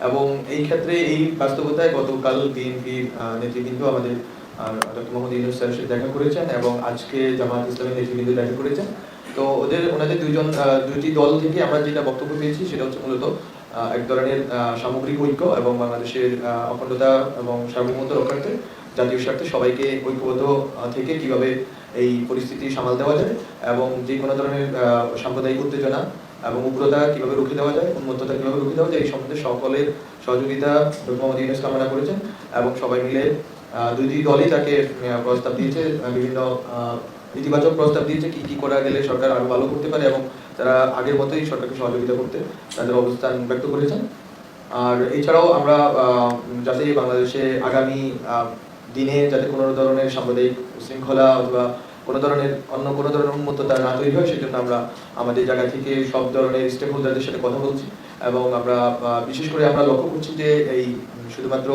এবং এই ক্ষেত্রে এই বাস্তবতায় গতকাল বিএনপির নেতৃবৃন্দ আমাদের ডক্টর মোহাম্মদ ইউনুস স্যারের সাথে দেখা করেছেন এবং আজকে জামাত ইসলামের নেতৃবৃন্দ দেখা করেছেন। তো ওদের ওনাদের দুইজন আহ, দুইটি দল থেকে আমরা যেটা বক্তব্য পেয়েছি সেটা হচ্ছে মূলত এক ধরনের সামগ্রিক ঐক্য এবং বাংলাদেশের অখণ্ডতা এবং সার্বভৌমত্ব রক্ষার্থে জাতীয় স্বার্থে সবাইকে ঐক্যবদ্ধ থেকে কীভাবে এই পরিস্থিতি সামাল দেওয়া যায় এবং যে কোনো ধরনের সাম্প্রদায়িক উত্তেজনা এবং উগ্রতা কীভাবে রুখে দেওয়া যায়, উন্মত্ততা কীভাবে রুখে দেওয়া যায়, এই সম্বন্ধে সকলের সহযোগিতা মোহাম্মদ ইউনুস কামনা করেছেন এবং সবাই মিলে দুইটি দলই তাকে প্রস্তাব দিয়েছে বিভিন্ন ইতিবাচক প্রস্তাব দিয়েছে, কি কি করা গেলে সরকার আরও ভালো করতে পারে এবং তারা আগের মতোই সরকারকে সহযোগিতা করতে তাদের অবস্থান ব্যক্ত করেছেন। আর এছাড়াও আমরা যাতে বাংলাদেশে আগামী দিনে যাতে কোনো ধরনের সাম্প্রদায়িক শৃঙ্খলা অথবা কোনো ধরনের অন্য কোনো ধরনের উন্মত্ততা না তৈরি হয় সেজন্য আমরা আমাদের জায়গা থেকে সব ধরনের স্টেক হোল্ডারদের সাথে কথা বলছি এবং আমরা বিশেষ করে আমরা লক্ষ্য করছি যে এই শুধুমাত্র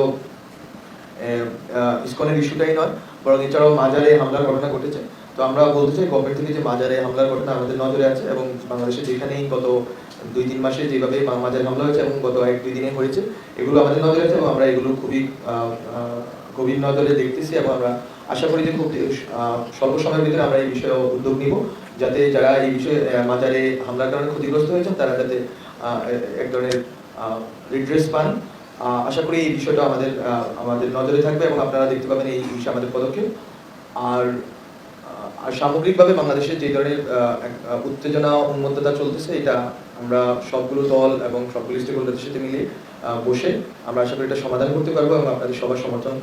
আহ, ইস্যুটাই নয় বরং এছাড়াও মাজারে হামলার ঘটনা ঘটেছে। তো আমরা বলতে চাই গভর্নমেন্ট থেকে যে মাজারে হামলার ঘটনা আমাদের নজরে আছে এবং বাংলাদেশে যেখানেই গত দুই তিন মাসে যেভাবে মাজারে হামলা হয়েছে এবং গত এক দুই দিনে হয়েছে এগুলো আমাদের নজরে আছে এবং আমরা এগুলো খুবই গভীর নজরে দেখতেছি এবং আমরা আশা করি যে খুব স্বল্প সময়ের ভিতরে আমরা এই বিষয়ে উদ্যোগ নিব, যাতে যারা এই বিষয়ে মাজারে হামলার কারণে ক্ষতিগ্রস্ত হয়েছেন, তারা যাতে এক ধরনের রিড্রেস পান। আশা করি এই বিষয়টা আমাদের আমাদের নজরে থাকবে এবং আপনারা দেখতে পাবেন এই বিষয়ে আমাদের পদক্ষেপ। আর আর সামগ্রিকভাবে বাংলাদেশে যে ধরনের উত্তেজনা, উন্মত্ততা চলতেছে, এটা আমরা সবগুলো দল এবং সবগুলো স্টেক হোল্ডারদের সাথে মিলে বসে আমরা আশা করি এটা সমাধান করতে পারব এবং আপনাদের সবার সমর্থন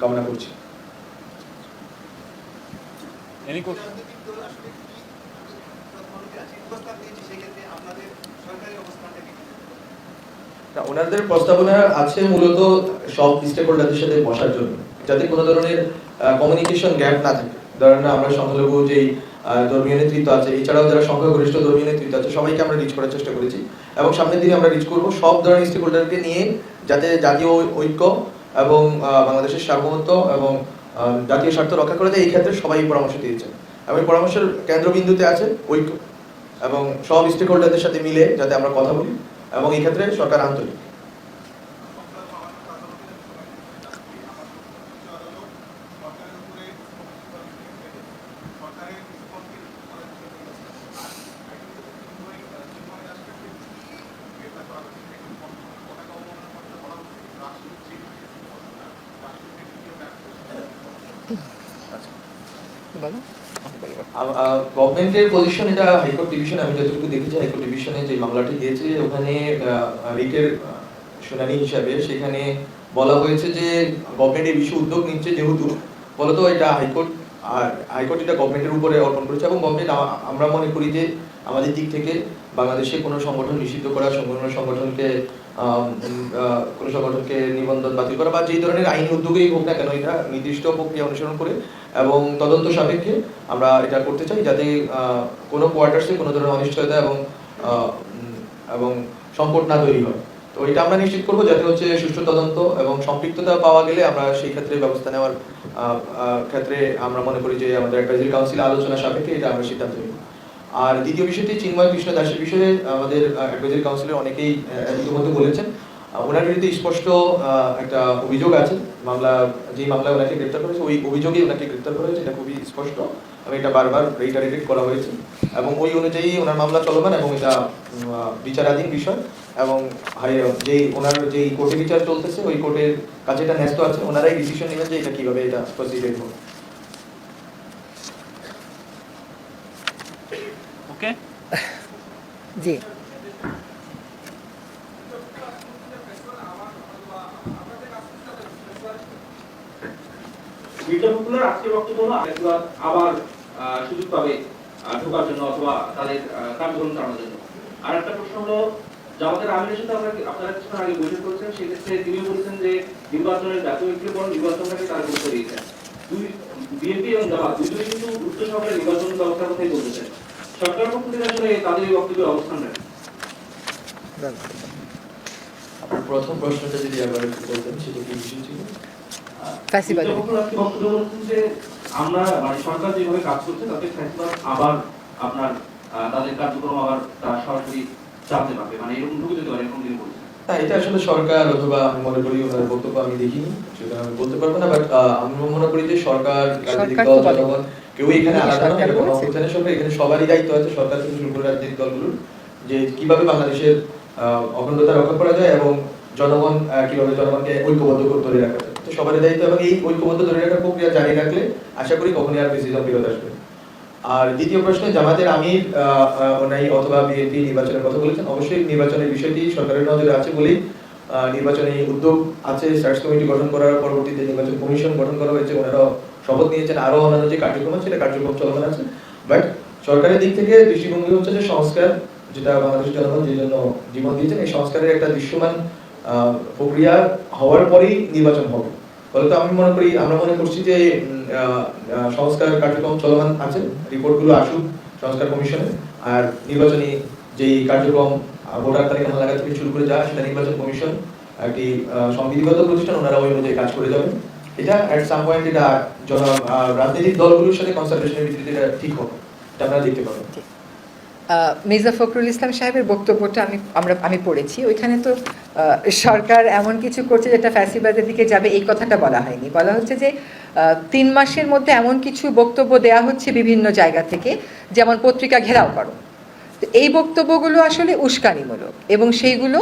কামনা করছি। Question? ওনাদের প্রস্তাবনা আছে মূলত সব হোল্ডারদের সাথে বসার জন্য, যাতে কোনো ধরনের কমিউনিকেশন গ্যাপ না থাকে ধরেন আমরা সংখ্যালঘু যেই ধর্মীয় নেতৃত্ব আছে, এছাড়াও যারা সংখ্যাগরিষ্ঠ ধর্মীয় নেতৃত্ব আছে, সবাইকে আমরা রিচ করার চেষ্টা করেছি এবং সামনের দিনে আমরা রিচ করব সব ধরনের স্টেক নিয়ে, যাতে জাতীয় ঐক্য এবং বাংলাদেশের সার্বভৌমত্ব এবং জাতীয় স্বার্থ রক্ষা করে দেয় এই ক্ষেত্রে সবাই পরামর্শ দিয়েছেন। এবং পরামর্শের কেন্দ্রবিন্দুতে আছে ঐক্য এবং সব স্টেক হোল্ডারদের সাথে মিলে যাতে আমরা কথা বলি এবং এই ক্ষেত্রে সরকার আন্তরিক গভর্নমেন্টের পজিশন এটা হাইকোর্ট ডিভিশন আমি যতটুকু দেখেছি হাইকোর্ট ডিভিশনে যে মামলাটি দিয়েছে ওখানে রিটের শুনানি হিসাবে সেখানে বলা হয়েছে যে গভর্নমেন্ট এই বিষয়ে উদ্যোগ নিচ্ছে যেহেতু। বলতো এটা হাইকোর্ট আর হাইকোর্ট এটা গভর্নমেন্টের উপরে অর্পণ করেছে এবং গভর্নমেন্ট আমরা মনে করি যে আমাদের দিক থেকে বাংলাদেশে কোনো সংগঠন নিষিদ্ধ করা কোনো সংগঠনকে কোনো সংগঠনকে নিবন্ধন বাতিল করা বা যেই ধরনের আইনি উদ্যোগেই হোক না কেন, এটা নির্দিষ্ট প্রক্রিয়া অনুসরণ করে এবং তদন্ত সাপেক্ষে আমরা এটা করতে চাই যাতে কোনো কোয়ার্টার্সে কোনো ধরনের অনিশ্চয়তা এবং এবং সংকট না তৈরি হয়। তো এটা আমরা নিশ্চিত করব যাতে হচ্ছে সুষ্ঠু তদন্ত এবং সম্পৃক্ততা পাওয়া গেলে আমরা সেই ক্ষেত্রে ব্যবস্থা নেওয়ার ক্ষেত্রে আমরা মনে করি যে আমাদের অ্যাডভাইজারি কাউন্সিল আলোচনা সাপেক্ষে এটা আমরা সিদ্ধান্ত আর দ্বিতীয় বিষয়টি চিন্ময় কৃষ্ণ দাসের বিষয়ে, আমাদের অ্যাডভাইজারি কাউন্সিলের অনেকেই ইতিমধ্যে বলেছেন ওনার বিরুদ্ধে স্পষ্ট একটা অভিযোগ আছে। মামলা যে মামলায় ওনাকে গ্রেপ্তার করেছে, ওই অভিযোগেই ওনাকে গ্রেপ্তার করা হয়েছে। এটা খুবই স্পষ্ট এবং এটা বারবার রিটারেটেড করা হয়েছে। এবং ওই অনুযায়ী ওনার মামলা চলমান এবং এটা বিচারাধীন বিষয়। এবং যে ওনার যে কোর্টে বিচার চলতেছে, ওই কোর্টের কাছে এটা ন্যস্ত আছে। ওনারাই ডিসিশন নেবেন যে এটা কীভাবে এটা প্রসিডেড হবে। Okay? জি। মির্জা আজকে বক্তব্য হলো আবার সুযোগ পাবে ঢোকার জন্য অথবা তাদের কার্যক্রম চালানোর জন্য। আর একটা প্রশ্ন হলো জামাতের আমিরের সাথে আমরা আপনারা কিছুক্ষণ আগে বৈঠক করেছেন সেক্ষেত্রে তিনি বলেছেন যে নির্বাচনের জাতীয় নির্বাচনটাকে তারা গুরুত্ব দিয়েছেন। দুই বিএনপি এবং জামাত দুজনেই কিন্তু উচ্চ সরকারের নির্বাচন ব্যবস্থার কথাই বলতেছেন সরকারের পক্ষ থেকে আসলে তাদের এই বক্তব্যের অবস্থান আপনার প্রথম প্রশ্নটা যদি আবার একটু বলতেন সেটা কি বিষয় ছিল? আমরা মানে সরকার যেভাবে কাজ করছে তাতে ফ্যাসিবাদ আবার আপনার তাদের কার্যক্রম আবার তারা সরাসরি চালাতে পারবে। মানে এরকম ঢুকে যেতে পারে এরকম তিনি বলছেন। এটা আসলে সরকার অথবা আমি মনে করি ওনার বক্তব্য আমি দেখিনি সেটা আমি বলতে পারব না বাট আমি মনে করি যে সরকার কেউ এখানে আলাদা সরকার এখানে সবারই দায়িত্ব আছে, সরকার থেকে শুরু করে রাজনৈতিক দলগুলোর, যে কীভাবে বাংলাদেশের অখণ্ডতা রক্ষা করা যায় এবং জনগণ কীভাবে জনগণকে ঐক্যবদ্ধ করে ধরে রাখা যায়। তো সবারই দায়িত্ব এবং এই ঐক্যবদ্ধ ধরে রাখার প্রক্রিয়া জারি রাখলে আশা করি কখনই আর ফেরত আসবে আর দ্বিতীয় প্রশ্নে, জামাতের আমির ওনাই অথবা বিএনপি নির্বাচনের কথা বলেছেন, অবশ্যই নির্বাচনের বিষয়টি সরকারের নজরে আছে বলেই নির্বাচনী উদ্যোগ আছে সার্চ কমিটি গঠন করার পরবর্তীতে নির্বাচন কমিশন গঠন করা হয়েছে ওনারা শপথ নিয়েছেন আরও অন্যান্য যে কার্যক্রম আছে, সেটা কার্যক্রম চলমান আছে। বাট সরকারের দিক থেকে দৃষ্টিভঙ্গি হচ্ছে যে সংস্কার, যেটা বাংলাদেশ জনগণ যে জন্য জীবন দিয়েছেন, এই সংস্কারের একটা দৃশ্যমান প্রক্রিয়া হওয়ার পরেই নির্বাচন হবে। ফলে তো আমি মনে করি, আমরা মনে করছি যে সংস্কার কার্যক্রম চলমান আছে, রিপোর্টগুলো আসুক সংস্কার কমিশনে আর নির্বাচনী যেই কার্যক্রম ভোটার তালিকা লাগা থেকে শুরু করে যা সেটা নির্বাচন কমিশন, একটি সংবিধিগত প্রতিষ্ঠান, ওনারা ওই অনুযায়ী কাজ করে যাবেন। এটা এট সাম পয়েন্ট এটা জন রাজনৈতিক দলগুলোর সাথে কনসালটেশনের ভিত্তিতে এটা ঠিক হবে, এটা আপনারা দেখতে পাবেন। মির্জা ফখরুল ইসলাম সাহেবের বক্তব্যটা আমি, আমরা, আমি পড়েছি। ওইখানে তো সরকার এমন কিছু করছে যেটা ফ্যাসিবাদের দিকে যাবে, এই কথাটা বলা হয়নি। বলা হচ্ছে যে তিন মাসের মধ্যে এমন কিছু বক্তব্য দেয়া হচ্ছে বিভিন্ন জায়গা থেকে, যেমন পত্রিকা ঘেরাও করো। তো এই বক্তব্যগুলো আসলে উস্কানিমূলক এবং সেইগুলো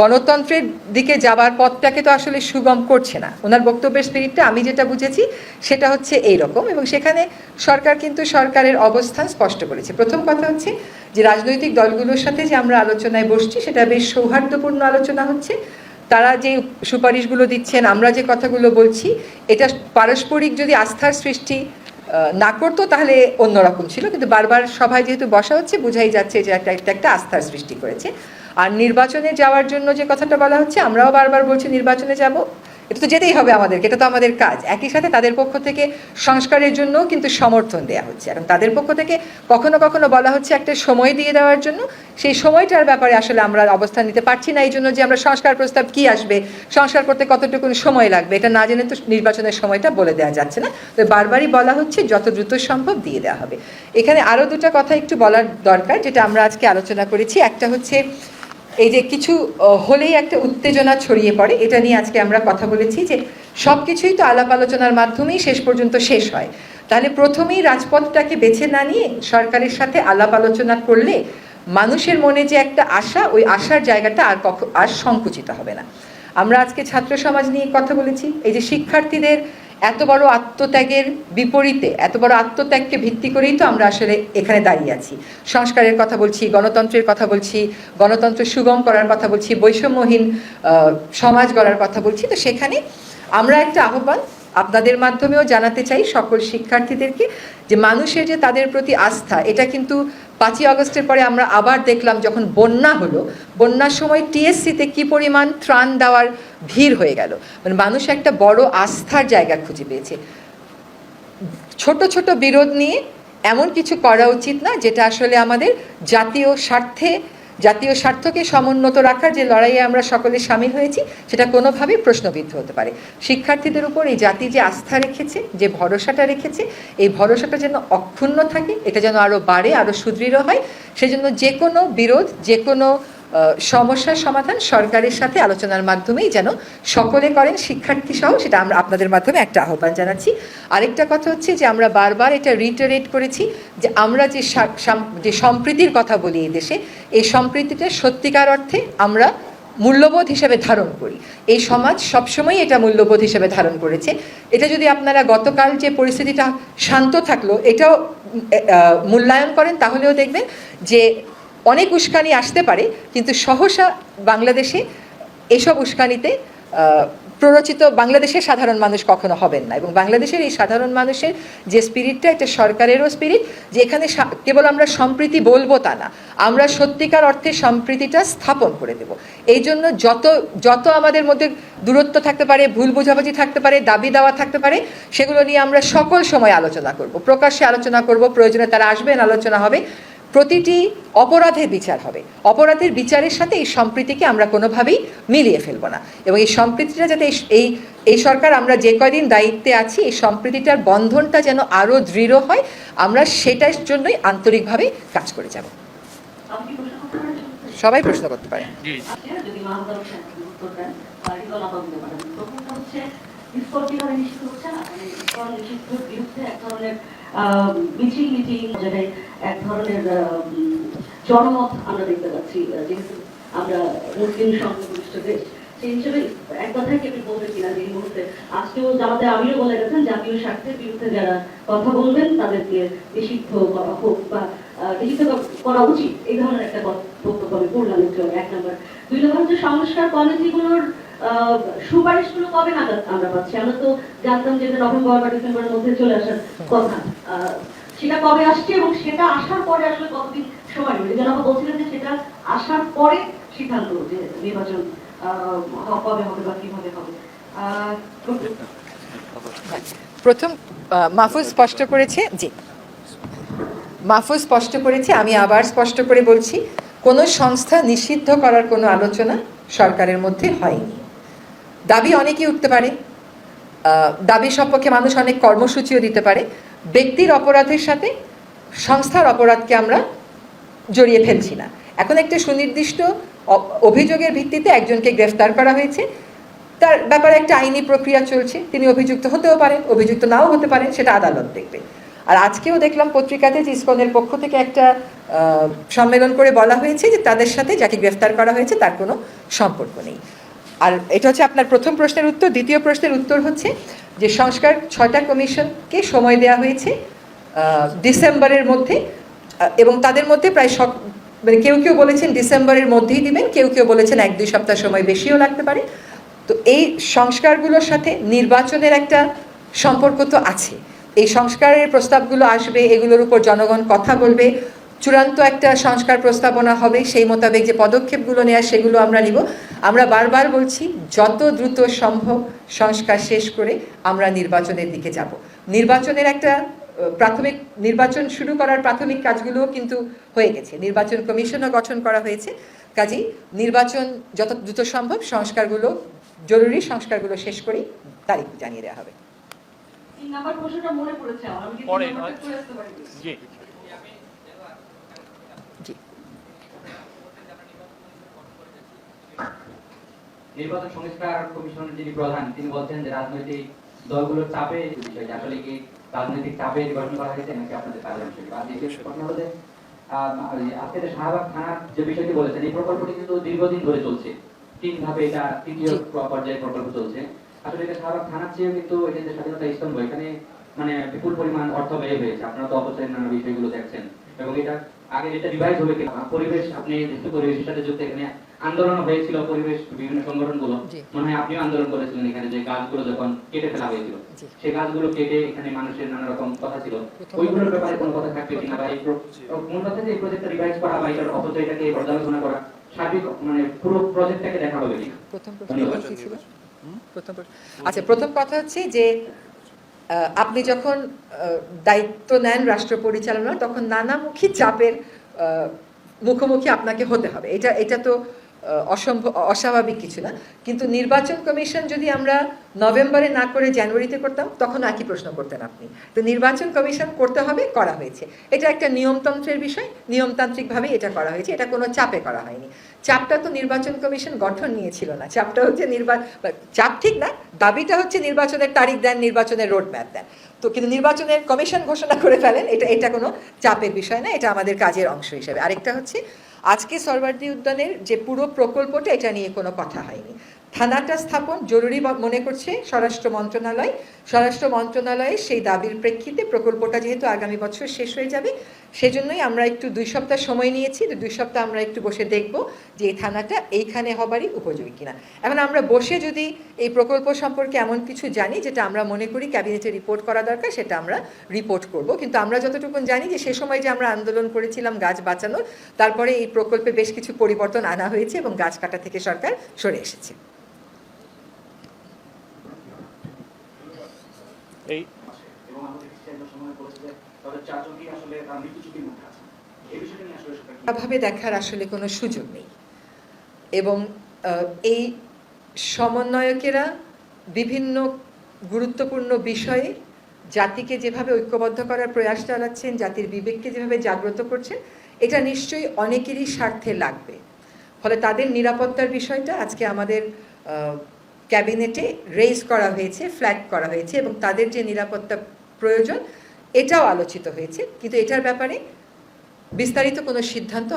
গণতন্ত্রের দিকে যাবার পথটাকে তো আসলে সুগম করছে না। ওনার বক্তব্যের স্পিরিটটা আমি যেটা বুঝেছি, সেটা হচ্ছে এই রকম এবং সেখানে সরকার কিন্তু সরকারের অবস্থান স্পষ্ট করেছে। প্রথম কথা হচ্ছে যে রাজনৈতিক দলগুলোর সাথে যে আমরা আলোচনায় বসছি, সেটা বেশ সৌহার্দ্যপূর্ণ আলোচনা হচ্ছে। তারা যে সুপারিশগুলো দিচ্ছেন, আমরা যে কথাগুলো বলছি, এটা পারস্পরিক যদি আস্থার সৃষ্টি না করতো তাহলে অন্যরকম ছিল। কিন্তু বারবার সভায় যেহেতু বসা হচ্ছে, বোঝাই যাচ্ছে যে একটা একটা আস্থার সৃষ্টি করেছে। আর নির্বাচনে যাওয়ার জন্য যে কথাটা বলা হচ্ছে, আমরাও বারবার বলছি নির্বাচনে যাব। এটা তো যেতেই হবে আমাদেরকে, এটা তো আমাদের কাজ। একই সাথে তাদের পক্ষ থেকে সংস্কারের জন্যও কিন্তু সমর্থন দেওয়া হচ্ছে। এবং তাদের পক্ষ থেকে কখনো কখনো বলা হচ্ছে একটা সময় দিয়ে দেওয়ার জন্য। সেই সময়টার ব্যাপারে আসলে আমরা অবস্থান নিতে পারছি না। এই জন্য যে আমরা সংস্কার প্রস্তাব কি আসবে, সংস্কার করতে কতটুকু সময় লাগবে, এটা না জেনে তো নির্বাচনের সময়টা বলে দেওয়া যাচ্ছে না। তো বারবারই বলা হচ্ছে, যত দ্রুত সম্ভব দিয়ে দেওয়া হবে। এখানে আরও দুটো কথা একটু বলার দরকার, যেটা আমরা আজকে আলোচনা করেছি। একটা হচ্ছে এই যে কিছু হলেই একটা উত্তেজনা ছড়িয়ে পড়ে, এটা নিয়ে আজকে আমরা কথা বলেছি যে সব কিছুই তো আলাপ আলোচনার মাধ্যমেই শেষ পর্যন্ত শেষ হয়। তাহলে প্রথমেই রাজপথটাকে বেছে না নিয়ে সরকারের সাথে আলাপ আলোচনা করলে মানুষের মনে যে একটা আশা, ওই আশার জায়গাটা আর কখ, আর সংকুচিত হবে না। আমরা আজকে ছাত্র সমাজ নিয়ে কথা বলেছি, এই যে শিক্ষার্থীদের এত বড় আত্মত্যাগের বিপরীতে, এত বড় আত্মত্যাগকে ভিত্তি করেই তো আমরা আসলে এখানে দাঁড়িয়ে আছি। সংস্কারের কথা বলছি, গণতন্ত্রের কথা বলছি, গণতন্ত্র সুগম করার কথা বলছি, বৈষম্যহীন সমাজ গড়ার কথা বলছি। তো সেখানে আমরা একটা আহ্বান আপনাদের মাধ্যমেও জানাতে চাই সকল শিক্ষার্থীদেরকে যে মানুষের যে তাদের প্রতি আস্থা, এটা কিন্তু পাঁচই আগস্টের পরে আমরা আবার দেখলাম যখন বন্যা হলো, বন্যার সময় টিএসসিতে কি পরিমাণ ত্রাণ দেওয়ার ভিড় হয়ে গেল। মানে মানুষ একটা বড় আস্থার জায়গা খুঁজে পেয়েছে। ছোট ছোট বিরোধ নিয়ে এমন কিছু করা উচিত না, যেটা আসলে আমাদের জাতীয় স্বার্থে জাতীয় স্বার্থকে সমুন্নত রাখার যে লড়াইয়ে আমরা সকলে সামিল হয়েছি, সেটা কোনোভাবেই প্রশ্নবিদ্ধ হতে পারে। শিক্ষার্থীদের উপর এই জাতি যে আস্থা রেখেছে, যে ভরসাটা রেখেছে, এই ভরসাটা যেন অক্ষুণ্ণ থাকে, এটা যেন আরও বাড়ে আরও সুদৃঢ় হয়, সেজন্য যে কোনো বিরোধ যে কোনো সমস্যার সমাধান সরকারের সাথে আলোচনার মাধ্যমেই যেন সকলে করেন শিক্ষার্থী সহ সেটা আমরা আপনাদের মাধ্যমে একটা আহ্বান জানাচ্ছি। আরেকটা কথা হচ্ছে যে আমরা বারবার এটা রিটারেট করেছি যে আমরা যে যে সম্প্রীতির কথা বলি এই দেশে, এই সম্প্রীতিটা সত্যিকার অর্থে আমরা মূল্যবোধ হিসেবে ধারণ করি। এই সমাজ সবসময় এটা মূল্যবোধ হিসেবে ধারণ করেছে। এটা যদি আপনারা গতকাল যে পরিস্থিতিটা শান্ত থাকল, এটাও মূল্যায়ন করেন, তাহলেও দেখবেন যে অনেক উস্কানি আসতে পারে, কিন্তু সহসা বাংলাদেশে এসব উস্কানিতে প্ররোচিত বাংলাদেশের সাধারণ মানুষ কখনো হবেন না এবং বাংলাদেশের এই সাধারণ মানুষের যে স্পিরিটটা এটা সরকারেরও স্পিরিট যে এখানে কেবল আমরা সম্প্রীতি বলব তা না, আমরা সত্যিকার অর্থে সম্প্রীতিটা স্থাপন করে দেব। এই জন্য যত যত আমাদের মধ্যে দূরত্ব থাকতে পারে, ভুল বোঝাবুঝি থাকতে পারে, দাবি দেওয়া থাকতে পারে, সেগুলো নিয়ে আমরা সকল সময় আলোচনা করব, প্রকাশ্যে আলোচনা করব, প্রয়োজনে তারা আসবেন, আলোচনা হবে। প্রতিটি অপরাধের বিচার হবে। অপরাধের বিচারের সাথে এই সম্প্রীতিকে আমরা কোনোভাবেই মিলিয়ে ফেলব না। এবং এই সম্প্রীতিটা যাতে এই- এই সরকার আমরা যে কয়দিন দায়িত্বে আছি এই সম্প্রীতিটার বন্ধনটা যেন আরও দৃঢ় হয় আমরা সেটার জন্যই আন্তরিকভাবে কাজ করে যাব। আপনি প্রশ্ন করতে পারেন? সবাই প্রশ্ন করতে পারে দিতে হচ্ছে, মিছিল মিটিং যেটাই এক ধরনের জনমত আমরা দেখতে পাচ্ছি যেহেতু আমরা মুসলিম সংখ্যাগরিষ্ঠ দেশ সেই হিসেবে এক কথায় কি আপনি কিনা যে এই মুহূর্তে আজকেও জামাতে আমিও বলে গেছেন জাতীয় স্বার্থের বিরুদ্ধে যারা কথা বলবেন তাদেরকে নিষিদ্ধ করা হোক বা নিষিদ্ধ করা উচিত। এই ধরনের একটা বক্তব্য আমি আগে, এক নম্বর। দুই নম্বর হচ্ছে সংস্কার আহ, সুপারিশগুলো কবে নাগাদ আমরা পাচ্ছি? আমরা তো জানতাম যে নভেম্বর বা ডিসেম্বরের মধ্যে চলে আসার কথা। সেটা কবে আসছে এবং সেটা আসার পরে আসলে কতদিন সময় নেবে? যেন যে সেটা আসার পরে সিদ্ধান্ত যে নির্বাচন কবে হবে বা কীভাবে হবে। প্রথম মাহফুজ স্পষ্ট করেছে, জি। মাহফুজ স্পষ্ট করেছে, আমি আবার স্পষ্ট করে বলছি, কোনো সংস্থা নিষিদ্ধ করার কোনো আলোচনা সরকারের মধ্যে হয়নি। দাবি অনেকেই উঠতে পারে। আহ, দাবি সপক্ষে মানুষ অনেক কর্মসূচিও দিতে পারে। ব্যক্তির অপরাধের সাথে সংস্থার অপরাধকে আমরা জড়িয়ে ফেলছি না। এখন একটা সুনির্দিষ্ট অভিযোগের ভিত্তিতে একজনকে গ্রেফতার করা হয়েছে। তার ব্যাপারে একটা আইনি প্রক্রিয়া চলছে। তিনি অভিযুক্ত হতেও পারেন অভিযুক্ত নাও হতে পারেন সেটা আদালত দেখবে। আর আজকেও দেখলাম পত্রিকাতে যে ইসকনের পক্ষ থেকে একটা সম্মেলন করে বলা হয়েছে যে তাদের সাথে যাকে গ্রেফতার করা হয়েছে তার কোনো সম্পর্ক নেই। আর এটা হচ্ছে আপনার প্রথম প্রশ্নের উত্তর। দ্বিতীয় প্রশ্নের উত্তর হচ্ছে যে সংস্কার ছয়টা কমিশনকে সময় দেওয়া হয়েছে ডিসেম্বরের মধ্যে এবং তাদের মধ্যে প্রায় সব মানে কেউ কেউ বলেছেন ডিসেম্বরের মধ্যেই দিবেন, কেউ কেউ বলেছেন এক দুই সপ্তাহ সময় বেশিও লাগতে পারে। তো এই সংস্কারগুলোর সাথে নির্বাচনের একটা সম্পর্ক তো আছে। এই সংস্কারের প্রস্তাবগুলো আসবে, এগুলোর উপর জনগণ কথা বলবে চূড়ান্ত একটা সংস্কার প্রস্তাবনা হবে সেই মোতাবেক যে পদক্ষেপগুলো নেওয়া সেগুলো আমরা নিব। আমরা বারবার বলছি যত দ্রুত সম্ভব সংস্কার শেষ করে আমরা নির্বাচনের দিকে যাব। নির্বাচনের একটা প্রাথমিক নির্বাচন শুরু করার প্রাথমিক কাজগুলোও কিন্তু হয়ে গেছে। নির্বাচন কমিশনও গঠন করা হয়েছে। কাজেই নির্বাচন যত দ্রুত সম্ভব সংস্কারগুলো জরুরি সংস্কারগুলো শেষ করেই তারিখ জানিয়ে দেওয়া হবে। তিন নাম্বার প্রশ্নটা মনে পড়েছে আমার আমি কি তিন পরে, নাম্বারটা হয়। করে আসতে পারি জি জি নির্বাচন সংস্কার কমিশনের যিনি প্রধান তিনি বলছেন যে রাজনৈতিক দলগুলোর চাপে বিষয়টি। আসলে কি রাজনৈতিক চাপে গঠন করা হয়েছে নাকি আপনাদের কাজের বিষয়টি আর দ্বিতীয় প্রশ্ন হলো যে আজকে যে শাহবাগ থানার যে বিষয়টি বলেছেন এই প্রকল্পটি কিন্তু দীর্ঘদিন ধরে চলছে। তিন ধাপে এটা তৃতীয় পর্যায়ে প্রকল্প চলছে। আসলে এটা শাহবাগ থানার চেয়েও কিন্তু এটা যে স্বাধীনতা স্তম্ভ এখানে মানে বিপুল পরিমাণ অর্থ ব্যয় হয়েছে। আপনারা তো অবশ্যই নানা বিষয়গুলো দেখছেন। এবং এটা আগে যেটা রিভাইজ হবে কিনা পরিবেশ আপনি পরিবেশের সাথে যুক্ত এখানে আন্দোলন হয়েছিল পরিবেশ বিভিন্ন সংগঠনগুলো। মনে হয় আপনিও আন্দোলন করেছিলেন এখানে যে গাছগুলো যখন কেটে ফেলা হয়েছিল। সেই গাছগুলো কেটে এখানে মানুষের নানা রকম কথা ছিল। প্রথম ওইগুলোর ব্যাপারে কোনো কথা থাকবে কিনা বা এই মূল কথা যে এই প্রজেক্টটা রিভাইজ করা বা এটার অপচয়টাকে পর্যালোচনা করা সার্বিক মানে পুরো প্রজেক্টটাকে দেখা হবে কিনা। প্রথম প্রশ্ন ধন্যবাদ। ছিল? প্রথম আচ্ছা প্রথম কথা হচ্ছে যে আহ, আপনি যখন আহ, দায়িত্ব নেন রাষ্ট্র পরিচালনা তখন নানামুখী চাপের আহ, মুখোমুখি আপনাকে হতে হবে। এটা এটা তো অসম্ভব, অস্বাভাবিক কিছু না। কিন্তু নির্বাচন কমিশন যদি আমরা নভেম্বরে না করে জানুয়ারিতে করতাম, তখন একই প্রশ্ন করতেন আপনি? তো নির্বাচন কমিশন করতে হবে, করা হয়েছে। এটা একটা নিয়মতন্ত্রের বিষয়। নিয়মতান্ত্রিকভাবে এটা করা হয়েছে। এটা কোনো চাপে করা হয়নি। চাপটা তো নির্বাচন কমিশন গঠন নিয়েছিল না। চাপটা হচ্ছে নির্বাচন চাপ ঠিক না। দাবিটা হচ্ছে নির্বাচনের তারিখ দেন, নির্বাচনের রোড ম্যাপ দেন। তো কিন্তু নির্বাচনের কমিশন ঘোষণা করে ফেলেন, এটা এটা কোনো চাপের বিষয় না। এটা আমাদের কাজের অংশ হিসেবে। আরেকটা হচ্ছে আজকে সরবার্দি উদ্যানের যে পুরো প্রকল্পটা, এটা নিয়ে কোনো কথা হয়নি। থানাটা স্থাপন জরুরি মনে করছে স্বরাষ্ট্র মন্ত্রণালয়। স্বরাষ্ট্র মন্ত্রণালয়ের সেই দাবির প্রেক্ষিতে প্রকল্পটা যেহেতু আগামী বছর শেষ হয়ে যাবে সেজন্যই আমরা একটু দুই সপ্তাহ সময় নিয়েছি, তো দুই সপ্তাহ আমরা একটু বসে দেখব যে এই থানাটা এইখানে হবারই উপযোগী কিনা। এখন আমরা বসে যদি এই প্রকল্প সম্পর্কে এমন কিছু জানি, যেটা আমরা মনে করি ক্যাবিনেটে রিপোর্ট করা দরকার, সেটা আমরা রিপোর্ট করব। কিন্তু আমরা যতটুকু জানি যে সে সময় যে আমরা আন্দোলন করেছিলাম গাছ বাঁচানোর, তারপরে এই প্রকল্পে বেশ কিছু পরিবর্তন আনা হয়েছে এবং গাছ কাটা থেকে সরকার সরে এসেছে। এই এবং আমাদের কৃষিদের সময় বলেছে যে ভাবে দেখার আসলে কোনো সুযোগ নেই। এবং এই সমন্বয়কেরা বিভিন্ন গুরুত্বপূর্ণ বিষয়ে জাতিকে যেভাবে ঐক্যবদ্ধ করার প্রয়াস চালাচ্ছেন, জাতির বিবেককে যেভাবে জাগ্রত করছেন, এটা নিশ্চয়ই অনেকেরই স্বার্থে লাগবে। ফলে তাদের নিরাপত্তার বিষয়টা আজকে আমাদের ক্যাবিনেটে রেজ করা হয়েছে ফ্ল্যাগ করা হয়েছে এবং তাদের যে নিরাপত্তা প্রয়োজন এটাও আলোচিত হয়েছে। কিন্তু এটার ব্যাপারে বিস্তারিত কোনো সিদ্ধান্ত